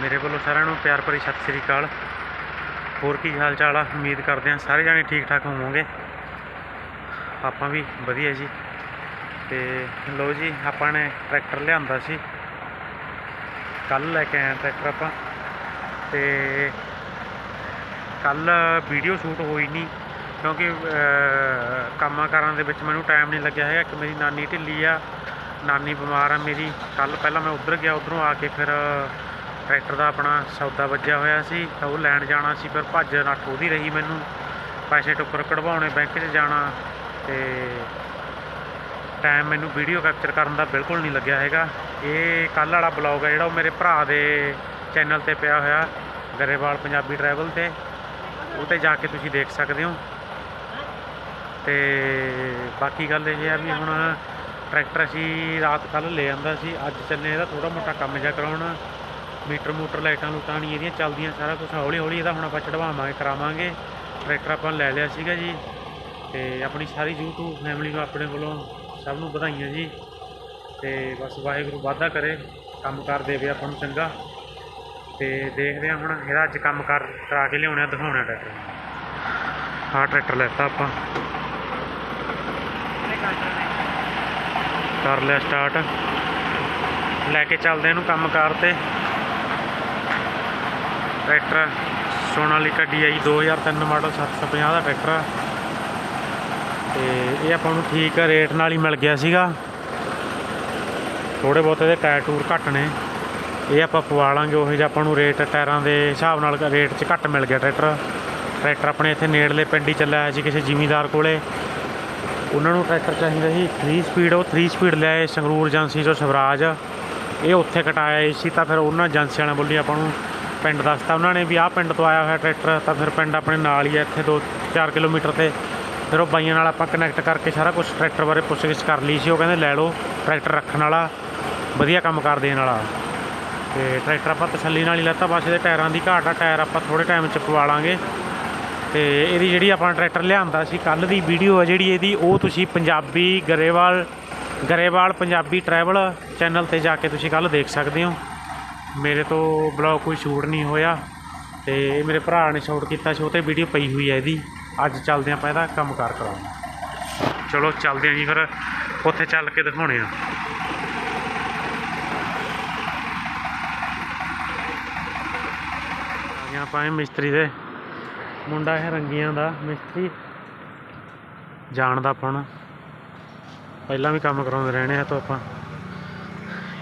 ਮੇਰੇ ਵੱਲੋਂ ਸਾਰਿਆਂ ਨੂੰ ਪਿਆਰ ਭਰੀ ਸਤਿ ਸ੍ਰੀ ਅਕਾਲ। ਹੋਰ ਕੀ ਹਾਲ ਚਾਲ ਆ? ਉਮੀਦ ਕਰਦੇ ਹਾਂ ਸਾਰੇ ਜਾਣੇ ਠੀਕ ਠਾਕ ਹੋਵੋਗੇ। ਆਪਾਂ ਵੀ ਵਧੀਆ ਜੀ। ਤੇ ਲੋ ਜੀ, ਆਪਾਂ ਨੇ ਟਰੈਕਟਰ ਲਿਆਂਦਾ ਸੀ। ਕੱਲ ਲੈ ਕੇ ਆਇਆ ਟਰੈਕਟਰ ਆਪਾਂ। ਤੇ ਕੱਲ ਵੀਡੀਓ ਸ਼ੂਟ ਹੋਈ ਨਹੀਂ, ਕਿਉਂਕਿ ਕੰਮਾਂ ਕਾਰਾਂ ਦੇ ਵਿੱਚ ਮੈਨੂੰ ਟਾਈਮ ਨਹੀਂ ਲੱਗਿਆ ਹੈਗਾ। ਕਿ ਮੇਰੀ ਨਾਨੀ ਢਿੱਲੀ ਆ, ਨਾਨੀ ਬਿਮਾਰ ਆ ਮੇਰੀ। ਕੱਲ ਪਹਿਲਾਂ ਮੈਂ ਉੱਧਰ ਗਿਆ, ਉੱਧਰੋਂ ਆ ਕੇ ਫਿਰ ਟਰੈਕਟਰ ਦਾ ਆਪਣਾ ਸੌਦਾ ਵੱਜਿਆ ਹੋਇਆ ਸੀ, ਤਾਂ ਉਹ ਲੈਣ ਜਾਣਾ ਸੀ, ਪਰ ਭੱਜ ਨੱਠ ਉਹਦੀ ਰਹੀ ਮੈਨੂੰ। ਪੈਸੇ ਟੁੱਕਰ ਕਢਵਾਉਣੇ ਬੈਂਕ 'ਚ ਜਾਣਾ ਤੇ ਟਾਈਮ ਮੈਨੂੰ ਵੀਡੀਓ ਕੈਪਚਰ ਕਰਨ ਦਾ ਬਿਲਕੁਲ ਨਹੀਂ ਲੱਗਿਆ ਹੈਗਾ। ਇਹ ਕੱਲ ਵਾਲਾ ਬਲੌਗ ਹੈ ਜਿਹੜਾ ਉਹ ਮੇਰੇ ਭਰਾ ਦੇ ਚੈਨਲ ਤੇ ਪਿਆ ਹੋਇਆ, ਗਰੇਵਾਲ ਪੰਜਾਬੀ ਟਰੈਵਲ ਤੇ। ਉਹ ਤੇ ਜਾ ਕੇ ਤੁਸੀਂ ਦੇਖ ਸਕਦੇ ਹੋ। ਤੇ ਬਾਕੀ ਗੱਲ ਇਹ ਹੈ ਵੀ ਹੁਣ ਟਰੈਕਟਰ ਅਸੀਂ ਰਾਤ ਕੱਲ ਲੈ ਆਂਦਾ ਸੀ, ਅੱਜ ਚੱਲੇ ਇਹਦਾ ਥੋੜਾ ਮੋਟਾ ਕੰਮ ਜਿਹਾ ਕਰਾਉਣਾ। ਮੀਟਰ ਮੂਟਰ ਲਾਈਟਾਂ ਲੂਟਾਂ ਨਹੀਂ ਇਹਦੀਆਂ ਚੱਲਦੀਆਂ, ਸਾਰਾ ਕੁਝ ਹੌਲੀ ਹੌਲੀ ਇਹਦਾ ਹੁਣ ਆਪਾਂ ਚੜਵਾਵਾਂਗੇ ਕਰਾਵਾਂਗੇ। ਟਰੈਕਟਰ ਆਪਾਂ ਲੈ ਲਿਆ ਸੀਗਾ ਜੀ ਤੇ ਆਪਣੀ ਸਾਰੀ YouTube ਫੈਮਿਲੀ ਨੂੰ ਆਪਣੇ ਵੱਲੋਂ ਸਭ ਨੂੰ ਵਧਾਈਆਂ ਜੀ। ਤੇ ਬਸ ਵਾਹਿਗੁਰੂ ਵਾਧਾ ਕਰੇ ਕੰਮ ਕਰ ਦੇਵੇ ਆਪਾਂ ਨੂੰ ਚੰਗਾ। ਤੇ ਦੇਖਦੇ ਹਾਂ ਹੁਣ ਇਹਦਾ ਅੱਜ ਕੰਮ ਕਰ ਕਰਾ ਕੇ ਲਿਆਉਣਾ, ਦਿਖਾਉਣਾ ਟਰੈਕਟਰ। ਹਾਂ ਟਰੈਕਟਰ ਲੈਤਾ ਆਪਾਂ। ਕਰ ਲਿਆ ਸਟਾਰਟ ਲੈ ਕੇ ਚੱਲਦੇ ਹਾਂ ਇਹਨੂੰ ਕੰਮ ਕਾਰ ਤੇ। ਟਰੈਕਟਰ ਸੋਨਾਲੀਕਾ DI 2003 ਮਾਡਲ 750 ਦਾ ਟਰੈਕਟਰ ਆ ਤੇ ਇਹ ਆਪਾਂ ਨੂੰ ਠੀਕ ਰੇਟ ਨਾਲ ਹੀ ਮਿਲ ਗਿਆ ਸੀਗਾ। ਥੋੜੇ ਬਹੁਤੇ ਦੇ ਟਾਇਰ ਟੂਰ ਘੱਟ ਨੇ। ਇਹ ਆਪਾਂ ਪਵਾ ਲਾਂਗੇ, ਉਹੀ ਜਿਹਾ ਆਪਾਂ ਨੂੰ ਰੇਟ ਟਾਇਰਾਂ ਦੇ ਹਿਸਾਬ ਨਾਲ ਰੇਟ 'ਚ ਘੱਟ ਮਿਲ ਗਿਆ ਟਰੈਕਟਰ। ਟਰੈਕਟਰ ਆਪਣੇ ਇੱਥੇ ਨੇੜਲੇ ਪਿੰਡ ਹੀ ਚੱਲਿਆ ਹੋਇਆ ਸੀ ਕਿਸੇ ਜ਼ਿਮੀਂਦਾਰ ਕੋਲੇ। ਉਹਨਾਂ ਨੂੰ ਟਰੈਕਟਰ ਚਾਹੀਦਾ ਸੀ। 3 ਸਪੀਡ ਉਹ 3 ਸਪੀਡ ਲਿਆਏ ਸੰਗਰੂਰ ਏਜੰਸੀ ਤੋਂ ਸਵਰਾਜ। ਇਹ ਉੱਥੇ ਕਟਾਇਆ ਸੀ ਤਾਂ ਫਿਰ ਉਹਨਾਂ ਏਜੰਸੀ ਵਾਲਿਆਂ ਬੋਲੀ ਆਪਾਂ ਨੂੰ ਪਿੰਡ ਦੱਸਤਾ ਉਹਨਾਂ ਨੇ ਵੀ ਆਹ ਪਿੰਡ ਤੋਂ ਆਇਆ ਹੋਇਆ ਟਰੈਕਟਰ, ਤਾਂ ਫਿਰ ਪਿੰਡ ਆਪਣੇ ਨਾਲ ਹੀ ਹੈ ਇੱਥੇ 2-4 ਕਿਲੋਮੀਟਰ ਤੇ। ਫਿਰ ਉਹ ਬਾਈਆਂ ਨਾਲ ਆਪਾਂ ਕਨੈਕਟ ਕਰਕੇ ਸਾਰਾ ਕੁਝ ਟਰੈਕਟਰ ਬਾਰੇ ਪੁੱਛਗਿੱਛ ਕਰ ਲਈ ਸੀ। ਉਹ ਕਹਿੰਦੇ, ਲੈ ਲਓ, ਟਰੈਕਟਰ ਰੱਖਣ ਵਾਲਾ, ਵਧੀਆ ਕੰਮ ਕਰ ਦੇਣ ਵਾਲਾ। ਤੇ ਟਰੈਕਟਰ ਆਪਾਂ ਤਸੱਲੀ ਨਾਲ ਹੀ ਲੈਤਾ। ਬਸ ਇਹਦੇ ਟਾਇਰਾਂ ਦੀ ਘਾਟ ਆ, ਟਾਇਰ ਆਪਾਂ ਥੋੜੇ ਟਾਈਮ ਚ ਪਵਾ ਲਾਂਗੇ। ਤੇ ਇਹਦੀ ਜਿਹੜੀ ਆਪਾਂ ਟਰੈਕਟਰ ਲਿਆਂਦਾ ਸੀ ਕੱਲ ਦੀ ਵੀਡੀਓ ਆ ਜਿਹੜੀ ਇਹਦੀ, ਉਹ ਤੁਸੀਂ ਪੰਜਾਬੀ ਗਰੇਵਾਲ ਗਰੇਵਾਲ ਪੰਜਾਬੀ ਟਰੈਵਲ ਚੈਨਲ ਤੇ ਜਾ ਕੇ ਤੁਸੀਂ ਕੱਲ ਦੇਖ ਸਕਦੇ ਹੋ। ਮੇਰੇ ਤੋਂ ਬਲੌਗ ਕੋਈ ਸ਼ੂਟ ਨਹੀਂ ਹੋਇਆ ਤੇ ਇਹ ਮੇਰੇ ਭਰਾ ਨੇ ਸ਼ੂਟ ਕੀਤਾ ਸੀ, ਉਹ ਵੀਡੀਓ ਪਈ ਹੋਈ ਹੈ ਇਹਦੀ। ਅੱਜ ਚੱਲਦੇ ਆਪਾਂ ਇਹਦਾ ਕੰਮ ਕਾਰ ਕਰਾਉਣਾ। ਚਲੋ ਚੱਲਦੇ ਆਂ ਜੀ ਫਿਰ, ਉੱਥੇ ਚੱਲ ਕੇ ਦਿਖਾਉਣੇ ਆ। ਆ ਆਪਾਂ ਇਹ ਮਿਸਤਰੀ ਦੇ। ਮੁੰਡਾ ਇਹ ਰੰਗੀਆਂ ਦਾ ਮਿਸਤਰੀ। ਜਾਣਦਾ ਆਪਾਂ ਨੂੰ ਪਹਿਲਾਂ ਵੀ ਕੰਮ ਕਰਾਉਂਦੇ ਰਹਿਣੇ ਆ ਤਾਂ ਆਪਾਂ।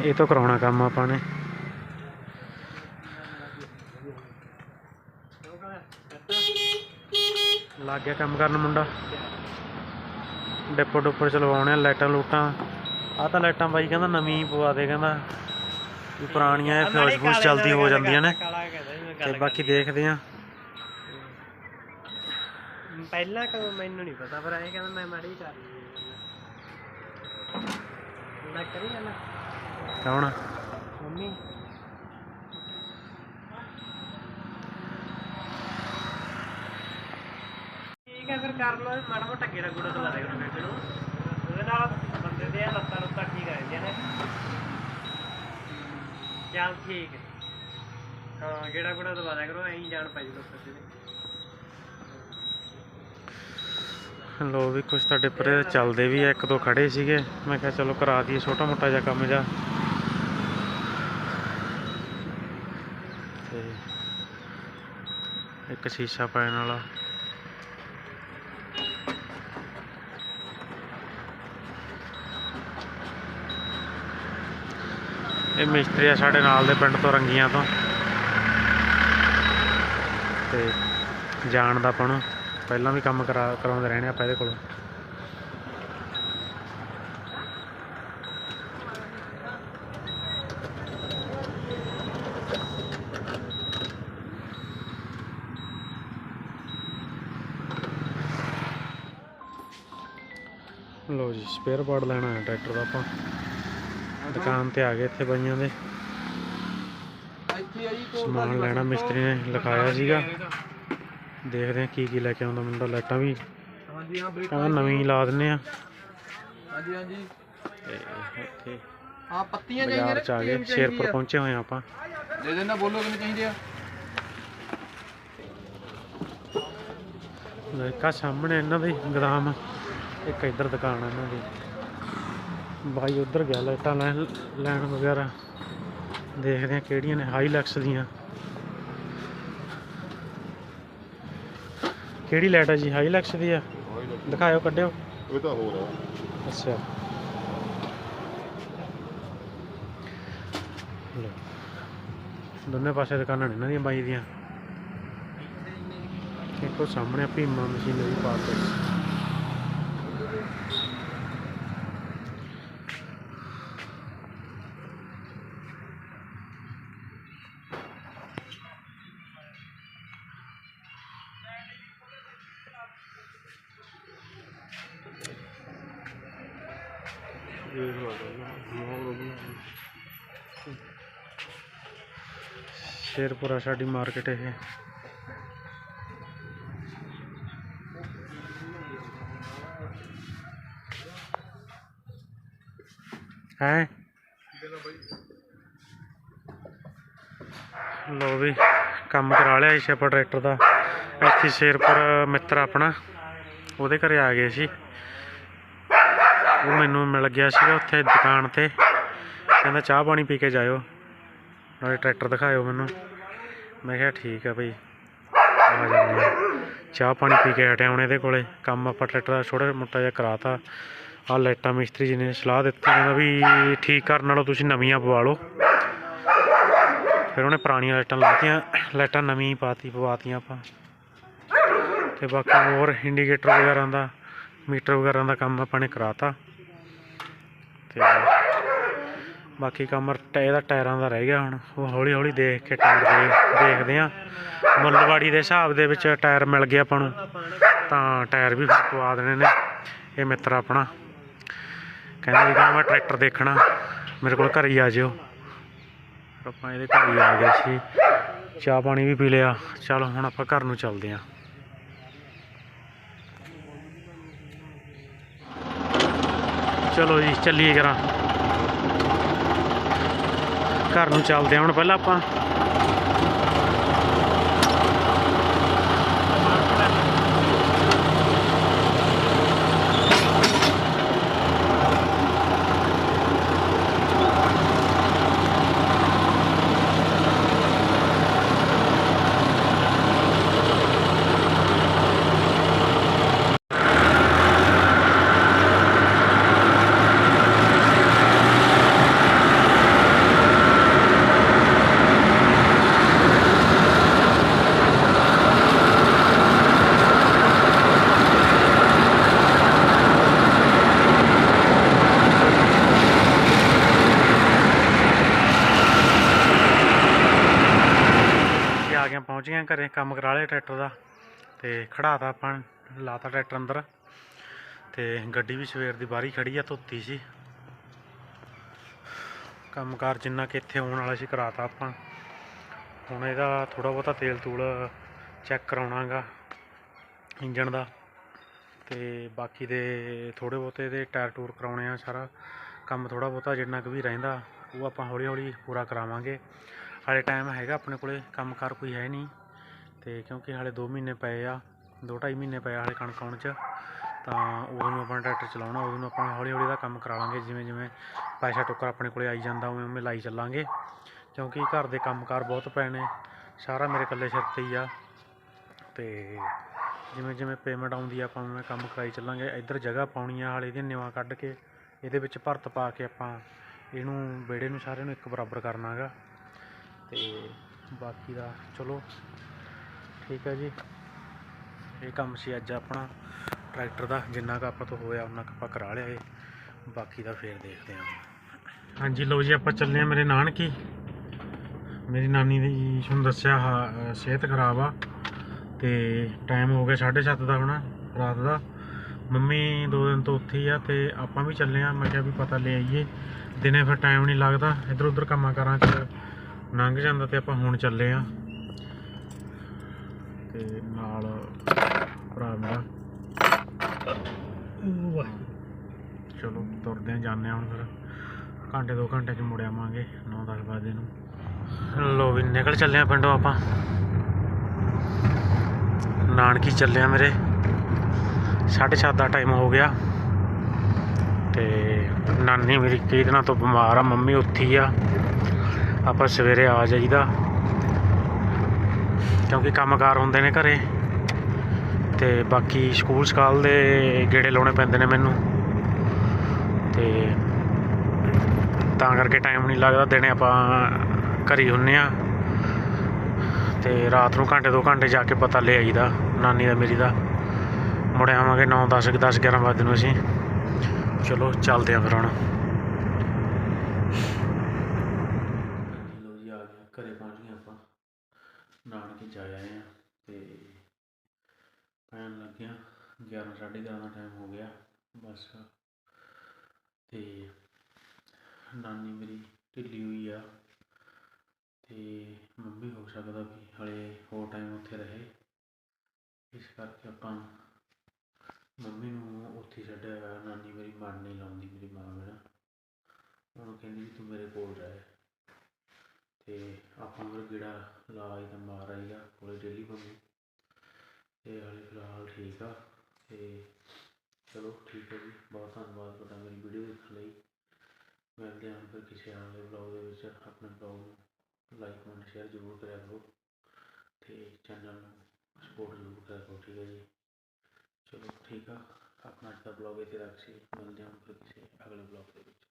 ਇਹ ਤੋਂ ਕਰਾਉਣਾ ਕੰਮ ਆਪਾਂ ਨੇ। ਲੱਗ ਗਿਆ ਕੰਮ ਕਰਨ ਮੁੰਡਾ। ਡਿੱਪੋ ਡੁੱਪਰ ਚਲਵਾਉਣੇ ਆ ਲਾਈਟਾਂ ਲੂਟਾਂ। ਆਹ ਤਾਂ ਲਾਈਟਾਂ ਬਾਈ ਕਹਿੰਦਾ ਨਵੀਂ ਪਵਾ ਦੇ ਕਹਿੰਦਾ। ਵੀ ਪੁਰਾਣੀਆਂ ਇਹ ਫਿਊਜ਼ ਫੂਜ਼ ਜਲਦੀ ਹੋ ਜਾਂਦੀਆਂ ਨੇ। ਤੇ ਬਾਕੀ ਦੇਖਦੇ ਆ। ਪਹਿਲਾਂ ਕਦੋਂ ਮੈਨੂੰ ਨਹੀਂ ਪਤਾ ਪਰ ਇਹ ਕਹਿੰਦਾ ਮੈਂ ਮਾੜੀ ਕਰ ਲਈ ਕਰੀ ਜਾਣਾ। ਕੌਣ ਮੰਮੀ ਠੀਕ ਹੈ ਫਿਰ ਕਰ ਲਓ ਮਾੜਾ ਮੋਟਾ ਗੇੜਾ ਗੂੜਾ ਦਵਾ ਦੇ ਕਰੋ ਬੇਬੇ ਨੂੰ ਉਹਦੇ ਨਾਲ ਬੰਦੇ ਦੇ ਲੱਤਾਂ ਲੁੱਤਾਂ ਠੀਕ ਆ ਜਾਂਦੀਆਂ ਨੇ। ਚੱਲ ਠੀਕ ਹੈ। ਹਾਂ, ਗੇੜਾ ਗੂੜਾ ਦਵਾ ਦਿਆ ਕਰੋ, ਐਂ ਜਾਣ ਪੈ ਜੂਗਾ ਫਿਰ ਜਿਹਦੇ ਲੋ ਵੀ ਕੁਝ ਤੁਹਾਡੇ ਪਰੇ ਚੱਲਦੇ ਵੀ ਆ, ਇੱਕ ਦੋ ਖੜੇ ਸੀਗੇ। ਮੈਂ ਕਿਹਾ ਚਲੋ ਕਰਾ ਦਈਏ ਛੋਟਾ ਮੋਟਾ ਜਿਹਾ ਕੰਮ ਜਾ ਇੱਕ ਸ਼ੀਸ਼ਾ ਪੈਣ ਵਾਲਾ। ਇਹ ਮਿਸਤਰੀ ਆ ਸਾਡੇ ਨਾਲ ਦੇ ਪਿੰਡ ਤੋਂ ਰੰਗੀਆਂ ਤੋਂ। ਤੇ ਜਾਣਦਾ ਆਪਾਂ ਨੂੰ ਪਹਿਲਾਂ ਵੀ ਕੰਮ ਕਰਾ, ਕਰਾਉਂਦੇ ਰਹਿਣੇ ਆਪਾਂ ਇਹਦੇ ਕੋਲੋਂ। ਲੋ ਜੀ ਸਪੇਅਰ ਪਾਰਟ ਲੈਣਾ ਹੈ, ਟਰੈਕਟਰ ਦਾ ਆਪਾਂ। ਦੁਕਾਨ ਤੇ ਆ ਗਏ ਇੱਥੇ ਬਾਈਆਂ ਦੇ। ਸਮਾਨ ਲੈਣਾ ਮਿਸਤਰੀ ਨੇ ਲਿਖਾਇਆ ਸੀਗਾ। ਦੇਖਦੇ ਆ ਕੀ ਕੀ ਲੈ ਕੇ ਆਉਂਦਾ ਮੁੰਡਾ ਲਾਈਟਾਂ ਵੀ ਹਾਂਜੀ ਹਾਂ ਕਹਿੰਦਾ ਨਵੀਂ ਲਾ ਦਿੰਨੇ ਆ ਹਾਂਜੀ ਹਾਂਜੀ ਇੱਥੇ ਆ ਪੱਤੀਆਂ ਬਾਜ਼ਾਰ ਚ ਆ ਗਏ ਸ਼ੇਰਪੁਰ ਪਹੁੰਚੇ ਹੋਏ ਆਪਾਂ। ਦੇ ਦੇਣਾ ਬੋਲੋ ਕਿੰਨੇ ਚਾਹੀਦੇ ਆ। ਕਾ ਸਾਹਮਣੇ ਇਹਨਾਂ ਦੀ ਗੋਦਾਮ ਇੱਕ ਇੱਧਰ ਦੁਕਾਨ ਆ ਇਹਨਾਂ ਦੀ। ਬਾਈ ਉਧਰ ਗਿਆ ਲਾਈਟਾਂ ਲੈਣ ਲੈਣ ਵਗੈਰਾ। ਦੇਖਦੇ ਆ ਕਿਹੜੀਆਂ ਨੇ ਹਾਈਲੈਕਸ ਦੀਆਂ। ਕਿਹੜੀ ਲਾਈਟ ਆ ਜੀ? ਹਾਈਲੈਕਸ ਦੀ ਆ? ਦਿਖਾਇਓ ਕੱਢਿਓ। ਇਹ ਤਾਂ ਹੋਰ ਆ। ਅੱਛਾ। ਦੋਨੇ ਪਾਸੇ ਦੁਕਾਨਾਂ ਨੇ ਇਹਨਾਂ ਦੀਆਂ ਬਾਈ ਦੀਆਂ। ਇੱਕੋ ਸਾਹਮਣੇ ਭੀਮਾ ਮਸ਼ੀਨਰੀ ਪਾਰਕ। ਸ਼ੇਰਪੁਰਾ ਸਾਡੀ ਮਾਰਕੀਟ ਇਹ। ਹੈ? ਲੋ ਵੀ, ਕੰਮ ਕਰਾ ਲਿਆ ਸੀ ਆਪਾਂ ਟਰੈਕਟਰ ਦਾ। ਇੱਥੇ ਸ਼ੇਰਪੁਰ ਮਿੱਤਰ ਆਪਣਾ, ਉਹਦੇ ਘਰੇ ਆ ਗਏ ਸੀ। ਉਹ ਮੈਨੂੰ ਮਿਲ ਗਿਆ ਸੀਗਾ ਉੱਥੇ ਦੁਕਾਨ ਤੇ। ਕਹਿੰਦਾ ਚਾਹ ਪਾਣੀ ਪੀ ਕੇ ਜਾਇਓ। ਨਾਲੇ ਟਰੈਕਟਰ ਦਿਖਾਇਓ ਮੈਨੂੰ। ਮੈਂ ਕਿਹਾ ਠੀਕ ਆ ਬਈ। ਆ ਜਾਂਦੇ ਆ। ਚਾਹ ਪਾਣੀ ਪੀ ਕੇ ਹਟਿਆ ਹੁਣ ਇਹਦੇ ਕੋਲੇ। ਕੰਮ ਆਪਾਂ ਟਰੈਕਟਰ ਦਾ ਛੋਟਾ ਮੋਟਾ ਜਿਹਾ ਕਰਾਤਾ। ਆ ਲਾਈਟਾਂ ਮਿਸਤਰੀ ਜੀ ਨੇ ਸਲਾਹ ਦਿੱਤੀ। ਕਹਿੰਦਾ ਵੀ ਠੀਕ ਕਰਨ ਨਾਲੋਂ ਤੁਸੀਂ ਨਵੀਆਂ ਪਵਾ ਲਓ। ਫਿਰ ਉਹਨੇ ਪੁਰਾਣੀਆਂ ਲਾਈਟਾਂ ਲਾਤੀਆਂ। ਲਾਈਟਾਂ ਨਵੀਂ ਪਾਤੀ, ਪਵਾਤੀਆਂ ਆਪਾਂ। ਤੇ ਬਾਕੀ ਹੋਰ ਇੰਡੀਕੇਟਰ ਵਗੈਰਾ ਦਾ, ਮੀਟਰ ਵਗੈਰਾ ਦਾ ਕੰਮ ਆਪਾਂ ਨੇ ਕਰਾਤਾ। ਤੇ ਬਾਕੀ ਕੰਮ ਟੈ- ਇਹਦਾ ਟਾਇਰਾਂ ਦਾ ਰਹਿ ਗਿਆ ਹੁਣ। ਉਹ ਹੌਲੀ ਹੌਲੀ ਦੇਖ ਕੇ ਟਾਇਰ ਦੇ ਦੇਖਦੇ ਆ। ਮੁੱਲਵਾੜੀ ਦੇ ਹਿਸਾਬ ਦੇ ਵਿੱਚ ਟਾਇਰ ਮਿਲ ਗਿਆ ਆਪਾਂ ਨੂੰ। ਤਾਂ ਟਾਇਰ ਵੀ ਫਿਰ ਪਵਾ ਦੇਣੇ ਨੇ। ਇਹ ਮਿੱਤਰ ਆਪਣਾ। ਕਹਿੰਦਾ ਵੀ ਮੈਂ ਟਰੈਕਟਰ ਦੇਖਣਾ। ਮੇਰੇ ਕੋਲ ਘਰ ਹੀ ਆ ਜਿਓ। ਆਪਾਂ ਇਹਦੇ ਘਰ ਹੀ ਆ ਗਏ ਸੀ। ਚਾਹ ਪਾਣੀ ਵੀ ਪੀ ਲਿਆ। ਚਲ ਹੁਣ ਆਪਾਂ ਘਰ ਨੂੰ ਚੱਲਦੇ ਆਂ। ਚਲੋ ਜੀ ਚੱਲੀਏ ਕਰਾਂ ਘਰ ਨੂੰ ਚੱਲਦੇ ਹਾਂ ਹੁਣ ਪਹਿਲਾਂ ਆਪਾਂ ਅਸੀਂ ਆ ਗਏ ਪਹੁੰਚ ਕੰਮ ਕਰਾ ਲਿਆ ਟਰੈਕਟਰ ਦਾ ਤੇ ਖੜਾਤਾ ਆਪਾਂ ਲਾਤਾ ਟਰੈਕਟਰ ਅੰਦਰ ਤੇ ਗੱਡੀ ਵੀ ਸਵੇਰ ਦੀ ਬਾਹਰ ਹੀ ਖੜੀ ਆ, ਧੋਤੀ ਸੀ। ਕੰਮਕਾਰ ਜਿੰਨਾ ਕਿ ਇੱਥੇ ਆਉਣ ਵਾਲਾ ਸੀ ਕਰਾਤਾ ਆਪਾਂ। ਹੁਣ ਇਹਦਾ ਥੋੜਾ ਬਹੁਤਾ ਤੇਲ ਤੂਲ ਚੈੱਕ ਕਰਾਉਣਾਗਾ ਇੰਜਣ ਦਾ। ਤੇ ਬਾਕੀ ਦੇ ਥੋੜੇ ਬਹੁਤੇ ਦੇ ਟਾਇਰ ਟੂਰ ਕਰਾਉਣੇ ਆ ਸਾਰਾ। ਕੰਮ ਥੋੜਾ ਬਹੁਤਾ ਜਿੰਨਾ ਕੁ ਵੀ ਰਹਿੰਦਾ, ਉਹ ਆਪਾਂ ਹੌਲੀ ਹੌਲੀ ਪੂਰਾ ਕਰਾਵਾਂਗੇ। ਹਾਲੇ ਟਾਈਮ ਹੈਗਾ ਆਪਣੇ ਕੋਲੇ, ਕੰਮਕਾਰ ਕੋਈ ਹੈ ਨਹੀਂ। ਤੇ ਕਿਉਂਕਿ ਹਾਲੇ 2 ਮਹੀਨੇ ਪਏ ਆ 2.5 ਮਹੀਨੇ ਪਏ ਆ ਹਾਲੇ ਕਣਕ ਆਉਣ ਚ, ਤਾਂ ਉਦੋਂ ਨੂੰ ਆਪਾਂ ਟਰੈਕਟਰ ਚਲਾਉਣਾ, ਉਦੋਂ ਨੂੰ ਆਪਾਂ ਹੌਲੀ ਹੌਲੀ ਦਾ ਕੰਮ ਕਰਾ ਲਾਂਗੇ ਜਿਵੇਂ ਜਿਵੇਂ ਪੈਸਾ ਟੁੱਕਰ ਆਪਣੇ ਕੋਲੇ ਆਈ ਜਾਂਦਾ ਉਵੇਂ ਉਵੇਂ ਲਾਈ ਚੱਲਾਂਗੇ। ਕਿਉਂਕਿ ਘਰ ਦੇ ਕੰਮਕਾਰ ਬਹੁਤ ਪਏ ਨੇ, ਸਾਰਾ ਮੇਰੇ ਇਕੱਲੇ ਸਿਰ ਤੇ ਹੀ ਆ। ਤੇ ਜਿਵੇਂ ਜਿਵੇਂ ਪੇਮੈਂਟ ਆਉਂਦੀ ਆ, ਆਪਾਂ ਉਵੇਂ ਕੰਮ ਕਰਾਈ ਚੱਲਾਂਗੇ। ਇੱਧਰ ਜਗ੍ਹਾ ਪਾਉਣੀ ਆ ਹਾਲੇ ਇਹਦੀਆਂ ਨਿਵਾ ਕੱਢ ਕੇ, ਇਹਦੇ ਵਿੱਚ ਭਰਤ ਪਾ ਕੇ ਆਪਾਂ ਇਹਨੂੰ, ਵਿਹੜੇ ਨੂੰ ਸਾਰੇ ਨੂੰ ਇੱਕ ਬਰਾਬਰ ਕਰਨਾ ਹੈਗਾ। ਤੇ ਬਾਕੀ ਦਾ ਚਲੋ ਠੀਕ ਹੈ ਜੀ। ਇਹ ਕੰਮ ਸੀ ਅੱਜ ਆਪਣਾ ਟਰੈਕਟਰ ਦਾ, ਜਿੰਨਾ ਕੁ ਆਪਾਂ ਤੋਂ ਹੋਇਆ ਉਹਨਾਂ ਕੁ ਆਪਾਂ ਕਰਾ ਲਿਆ ਏ ਬਾਕੀ ਦਾ ਫੇਰ ਦੇਖਦੇ ਹਾਂ। ਹਾਂਜੀ, ਲਓ ਜੀ, ਆਪਾਂ ਚੱਲੇ ਆ ਮੇਰੇ ਨਾਨਕੀ। ਮੇਰੀ ਨਾਨੀ ਦੀ ਤੁਹਾਨੂੰ ਦੱਸਿਆ, ਹਾ- ਸਿਹਤ ਖਰਾਬ ਆ ਤੇ ਟਾਈਮ ਹੋ ਗਿਆ 7:30 ਦਾ ਹੋਣਾ, ਰਾਤ ਦਾ। ਮੰਮੀ ਦੋ ਦਿਨ ਤੋਂ ਉੱਥੇ ਹੀ ਆ ਤੇ ਆਪਾਂ ਵੀ ਚੱਲੇ ਆ ਮੈਂ ਕਿਹਾ ਵੀ ਪਤਾ ਲੈ ਆਈਏ। ਦਿਨੇ ਫਿਰ ਟਾਈਮ ਨਹੀਂ ਲੱਗਦਾ। ਇੱਧਰ ਉੱਧਰ ਕੰਮਾਂ ਕਾਰਾਂ 'ਚ ਲੰਘ ਜਾਂਦਾ ਤੇ ਆਪਾਂ ਹੁਣ ਚੱਲੇ ਆ ਤੇ ਨਾਲ ਭਰਾ ਮੇਰਾ। ਚਲੋ ਤੁਰਦੇ ਆ ਜਾਂਦੇ ਆ ਹੁਣ ਫਿਰ। ਘੰਟੇ ਦੋ ਘੰਟੇ 'ਚ ਮੁੜ ਆਵਾਂਗੇ 9-10 ਵਜੇ ਨੂੰ। ਲੋ ਵੀ ਨਿਕਲ ਚੱਲੇ ਆ ਪਿੰਡੋਂ ਆਪਾਂ। ਨਾਨਕੀ ਚੱਲੇ ਆ ਮੇਰੇ। 7:30 ਦਾ ਟਾਈਮ ਹੋ ਗਿਆ। ਤੇ ਨਾਨੀ ਮੇਰੀ ਕਈ ਦਿਨਾਂ ਤੋਂ ਬਿਮਾਰ ਆ ਮੰਮੀ ਉੱਥੇ ਆ। ਆਪਾਂ ਸਵੇਰੇ ਆ ਜਾਈਦਾ। ਕਿਉਂਕਿ ਕੰਮਕਾਰ ਹੁੰਦੇ ਨੇ ਘਰੇ। ਤੇ ਬਾਕੀ ਸਕੂਲ ਸਕਾਲ ਦੇ ਗੇੜੇ ਲਾਉਣੇ ਪੈਂਦੇ ਨੇ ਮੈਨੂੰ। ਤੇ ਤਾਂ ਕਰਕੇ ਟਾਈਮ ਨਹੀਂ ਲੱਗਦਾ, ਦਿਨੇ ਆਪਾਂ ਘਰੀ ਹੁੰਨੇ ਆ। ਤੇ ਰਾਤ ਨੂੰ ਘੰਟੇ ਦੋ ਘੰਟੇ ਜਾ ਕੇ ਪਤਾ ਲੈ ਆਈਦਾ, ਨਾਨੀ ਦਾ ਮੇਰੀ ਦਾ। ਮੁੜ ਆਵਾਂਗੇ 9 10 10 11 ਵਜੇ ਨੂੰ ਅਸੀਂ। ਚਲੋ, ਚੱਲਦੇ ਆ ਫਿਰ ਹੁਣ ਲੋ ਜੀ ਆ ਗਏ ਘਰੇ ਪਹੁੰਚ ਗਏ ਆਪਾਂ ਨਾਨਕੇ ਜਾ ਆਏ ਆ ਤੇ ਪੈਣ ਲੱਗਿਆ 11 11:30 ਦਾ ਟਾਈਮ ਹੋ ਗਿਆ ਬਸ ਤੇ ਨਾਨੀ ਮੇਰੀ ਢਿੱਲੀ ਹੋਈ ਆ। ਤੇ ਮੰਮੀ ਹੋ ਸਕਦਾ ਵੀ ਹਲੇ ਹੋਰ ਟਾਈਮ ਉੱਥੇ ਰਹੇ। ਇਸ ਕਰਕੇ ਆਪਾਂ ਮੰਮੀ ਨੂੰ ਉੱਥੇ ਛੱਡਿਆ ਹੋਇਆ, ਨਾਨੀ ਮੇਰੀ ਮਨ ਨਹੀਂ ਲਾਉਂਦੀ ਮੇਰੀ ਮਾਂ ਮੇਰਾ ਉਹਨੂੰ ਕਹਿੰਦੀ ਵੀ ਤੂੰ ਮੇਰੇ ਕੋਲ ਰਹਿ। ਤੇ ਆਪਾਂ ਫਿਰ ਗੇੜਾ ਲਾ ਤਾਂ ਮਾਰ ਆਈਦਾ ਕੋਲੇ ਡੇਲੀ ਮੰਮੀ। ਤੇ ਹਲੇ ਫਿਲਹਾਲ ਠੀਕ ਆ। ਤੇ ਚਲੋ ਠੀਕ ਹੈ ਜੀ, ਬਹੁਤ ਧੰਨਵਾਦ ਤੁਹਾਡਾ ਮੇਰੀ ਵੀਡੀਓ ਦੇਖਣ ਲਈ। ਮਿਲਦੇ ਹਾਂ ਫਿਰ ਕਿਸੇ ਅਗਲੇ ਬਲੌਗ ਦੇ ਵਿੱਚ। ਆਪਣੇ ਬਲੌਗ ਨੂੰ ਲਾਈਕ ਕਮੈਂਟ ਸ਼ੇਅਰ ਜ਼ਰੂਰ ਕਰਿਆ ਕਰੋ ਤੇ ਚੈਨਲ ਨੂੰ ਸਪੋਰਟ ਜ਼ਰੂਰ ਕਰਿਆ ਕਰੋ, ਠੀਕ ਹੈ ਜੀ। ਚਲੋ ਠੀਕ ਆ, ਆਪਣਾ ਅੱਜ ਦਾ ਬਲੌਗ ਇੱਥੇ ਰੱਖ ਸੀ ਮਿਲਦੇ ਹਾਂ ਫਿਰ ਕਿਸੇ ਅਗਲੇ ਬਲੌਗ ਦੇ ਵਿੱਚ।